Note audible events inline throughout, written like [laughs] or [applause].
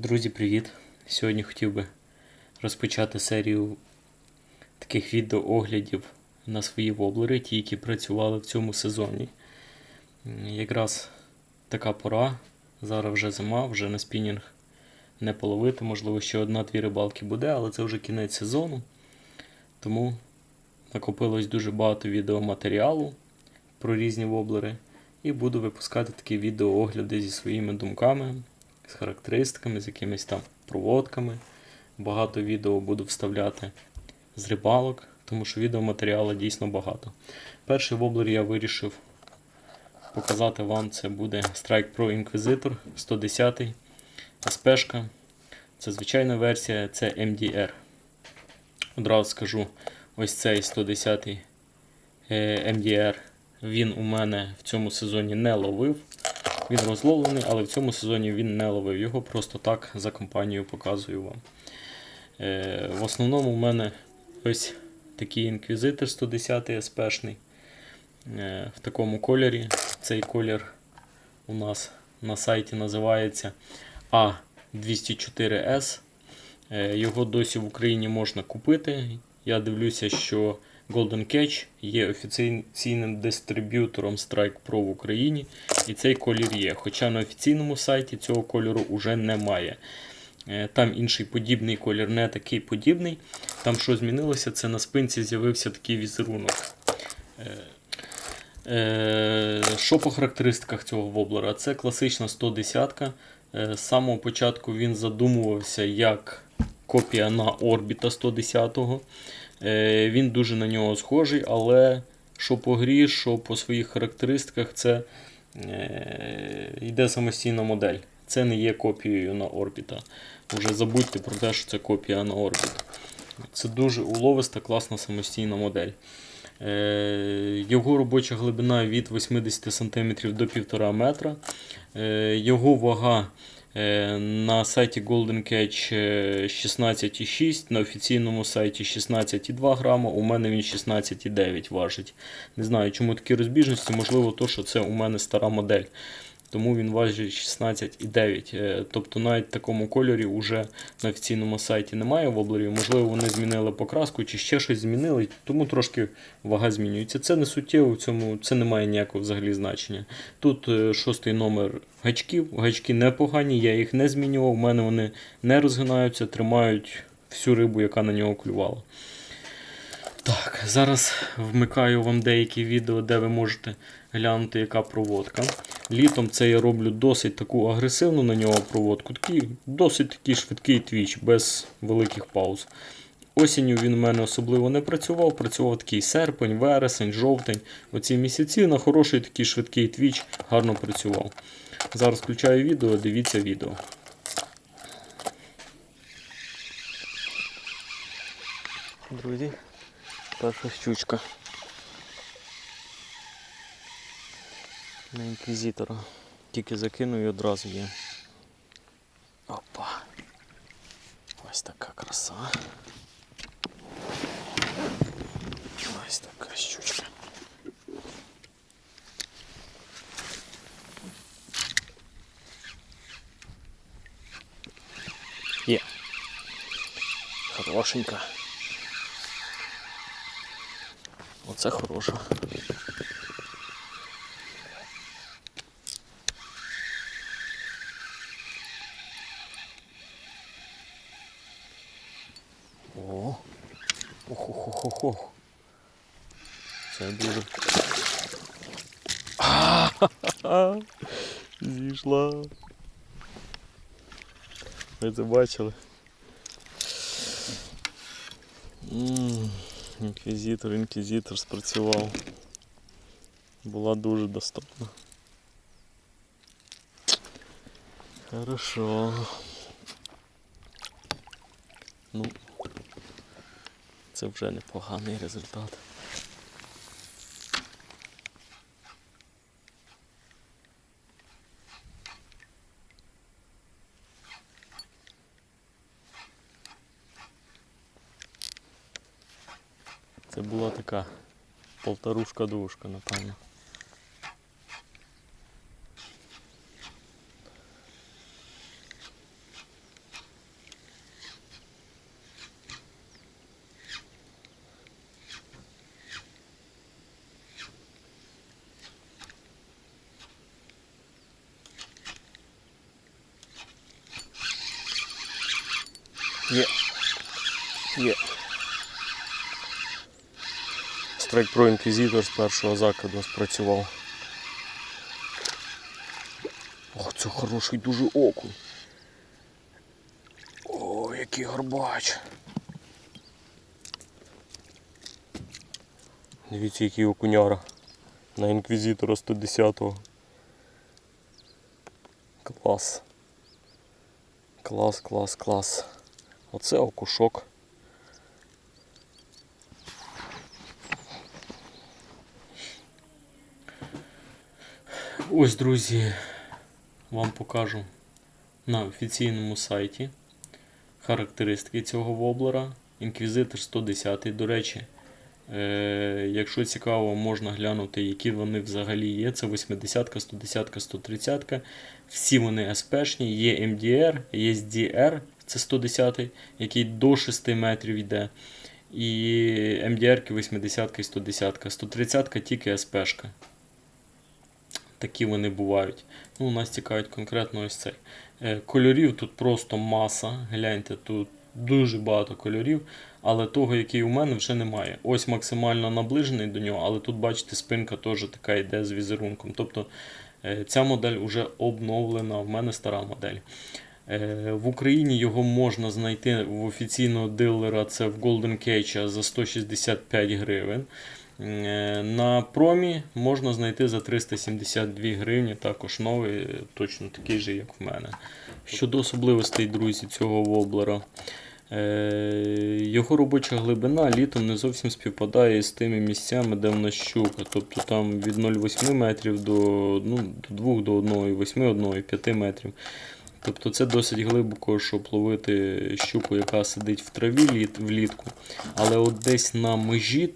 Друзі, привіт! Сьогодні хотів би розпочати серію таких відеооглядів на свої воблери, ті, які працювали в цьому сезоні. Якраз така пора, зараз вже зима, вже на спінінг не половити, можливо, ще одна-дві рибалки буде, але це вже кінець сезону. Тому накопилось дуже багато відеоматеріалу про різні воблери. І буду випускати такі відеоогляди зі своїми думками, з характеристиками, з якимись там проводками. Багато відео буду вставляти з рибалок, тому що відеоматеріалу дійсно багато. Перший воблер я вирішив показати вам. Це буде Strike Pro Inquisitor 110 СПшка. Це звичайна версія, це MDR. Одразу скажу, ось цей 110 е, MDR. Він у мене в цьому сезоні не ловив. Він розловлений, але в цьому сезоні він не ловив. Його просто так за компанію показую вам. Е, в основному у мене ось такий інквізитор 110 СПшний. Е, в такому кольорі. Цей колір у нас на сайті називається А204S. Е, його досі в Україні можна купити. Я дивлюся, що Golden Catch є офіційним дистриб'ютором Strike Pro в Україні, і цей колір є. Хоча на офіційному сайті цього кольору вже немає. Е, Там інший подібний колір, не такий подібний. Там що змінилося, це на спинці з'явився такий візерунок. Е, е, Що по характеристиках цього воблера? Це класична 110 Е, З самого початку він задумувався як копія на орбіта 110-го. Е, Він дуже на нього схожий, але що по грі, що по своїх характеристиках, це е, йде самостійна модель. Це не є копією на орбіта. Вже забудьте про те, що це копія на орбіт. Це дуже уловиста, класна самостійна модель. Е, Його робоча глибина від 80 см до 1,5 метра. Його вага на сайті Golden Catch е, 16,6, на офіційному сайті 16,2 грама, у мене він 16,9 важить. Не знаю, чому такі розбіжності, можливо, то, що це у мене стара модель. Тому він важить 16,9. Е, Тобто навіть в такому кольорі вже на офіційному сайті немає воблерів. Можливо, вони змінили покраску чи ще щось змінили, тому трошки вага змінюється. Це не суттєво, в цьому це не має ніякого взагалі значення. Тут е, шостий номер гачків. Гачки непогані, я їх не змінював. У мене вони не розгинаються, тримають всю рибу, яка на нього клювала. Так, зараз вмикаю вам деякі відео, де ви можете глянути, яка проводка. Літом це я роблю досить таку агресивну на нього проводку, такий, досить такий швидкий твіч, без великих пауз. Осінню він у мене особливо не працював, працював такий серпень, вересень, жовтень. Оці місяці на хороший такий швидкий твіч гарно працював. Зараз включаю відео, дивіться відео. Друзі, перша щучка. На інквізитора. Тільки закину і одразу є. Опа. Ось така краса. Ось така щучка. Є. Хорошенька. Оце хороша. О, охо-хо-хо-хо. Це дуже. [laughs] А-ха-ха-ха. Зійшла. Ви це бачили? М, Інквізитор, інквізитор спрацював. Була дуже доступна. Хорошо. Ну, це вже непоганий результат. полторушка двушка, напевно. Є. Є. Страйк Pro Inquisitor з першого закиду спрацював. Ох, це хороший дуже окунь. О, який горбач. Дивіться, який окуняра на інквізитора 110-го. Клас. Клас, клас, клас. Оце окушок. Ось, друзі, вам покажу на офіційному сайті характеристики цього воблера. Інквізитор 110. До речі, е, якщо цікаво, можна глянути, які вони взагалі є. Це 80, 110, 130. Всі вони СПшні, є MDR, є DR, це 110, який до 6 метрів йде. І MDR 80 і 110. 130-ка тільки СПшка. Такі вони бувають. Ну, нас цікавить конкретно ось цей. Е, Кольорів тут просто маса. Гляньте, тут дуже багато кольорів, але того, який у мене, вже немає. Ось максимально наближений до нього, але тут, бачите, спинка теж така йде з візерунком. Тобто е, ця модель вже обновлена, в мене стара модель. Е, В Україні його можна знайти в офіційного дилера, це в Golden Cage за 165 гривень. Е, На промі можна знайти за 372 гривні, також новий, е, точно такий же, як в мене. Щодо особливостей, друзі, цього воблера. Е, Його робоча глибина літом не зовсім співпадає з тими місцями, де в нас щука. Тобто там від 0,8 метрів до, ну, до 2 до 1,8, 1,5 метрів. Тобто це досить глибоко, щоб ловити щуку, яка сидить в траві літ, влітку. Але от десь на межі,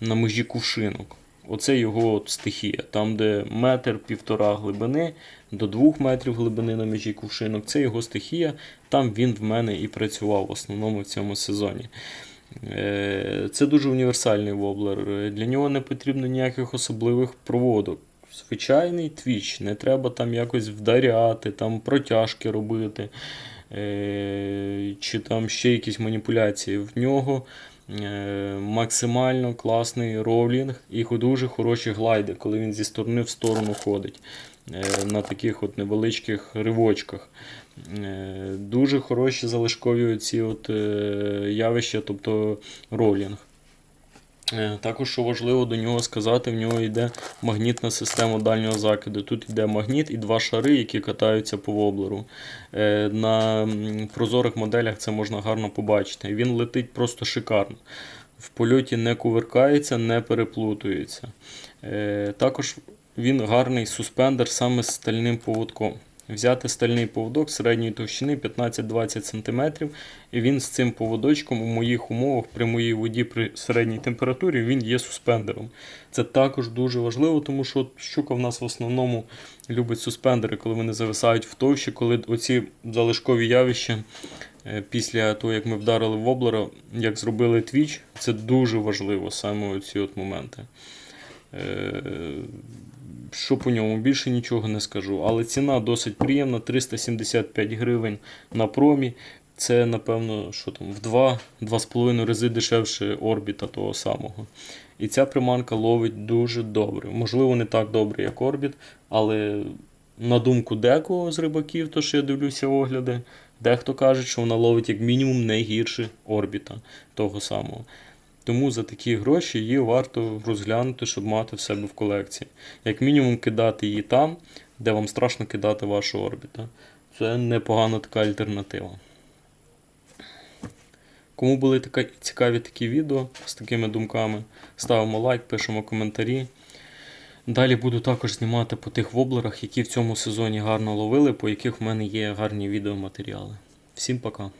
на межі кувшинок, оце його стихія. Там, де метр півтора глибини до двох метрів глибини на межі кувшинок, це його стихія. Там він в мене і працював в основному в цьому сезоні. Е, Це дуже універсальний воблер. Для нього не потрібно ніяких особливих проводок. Звичайний твіч, не треба там якось вдаряти, там протяжки робити, е, чи там ще якісь маніпуляції. В нього максимально класний ролінг і дуже хороші глайди, коли він зі сторони в сторону ходить е, на таких от невеличких ривочках. Е, Дуже хороші залишкові ці от, е, явища, тобто ролінг. Е, Також, що важливо до нього сказати, в нього йде магнітна система дальнього закиду. Тут йде магніт і два шари, які катаються по воблеру. Е, На прозорих моделях це можна гарно побачити. Він летить просто шикарно. В польоті не кувиркається, не переплутується. Е, Також він гарний суспендер саме з стальним поводком. Взяти стальний поводок середньої товщини 15-20 см, і він з цим поводочком у моїх умовах при моїй воді при середній температурі він є суспендером. Це також дуже важливо, тому що щука в нас в основному любить суспендери, коли вони зависають в товщі, коли оці залишкові явища е, після того, як ми вдарили воблера, як зробили твіч, це дуже важливо саме оці от моменти. Е, що по ньому більше нічого не скажу. Але ціна досить приємна 375 гривень на промі. Це, напевно, що там, в 2-2,5 рази дешевше орбіта того самого. І ця приманка ловить дуже добре. Можливо, не так добре, як орбіт, але на думку декого з рибаків, то що я дивлюся огляди, дехто каже, що вона ловить як мінімум не гірше орбіта того самого. Тому за такі гроші її варто розглянути, щоб мати в себе в колекції. Як мінімум кидати її там, де вам страшно кидати вашу орбіта. Це непогана така альтернатива. Кому були така, цікаві такі відео з такими думками, ставимо лайк, пишемо коментарі. Далі буду також знімати по тих воблерах, які в цьому сезоні гарно ловили, по яких в мене є гарні відеоматеріали. Всім пока!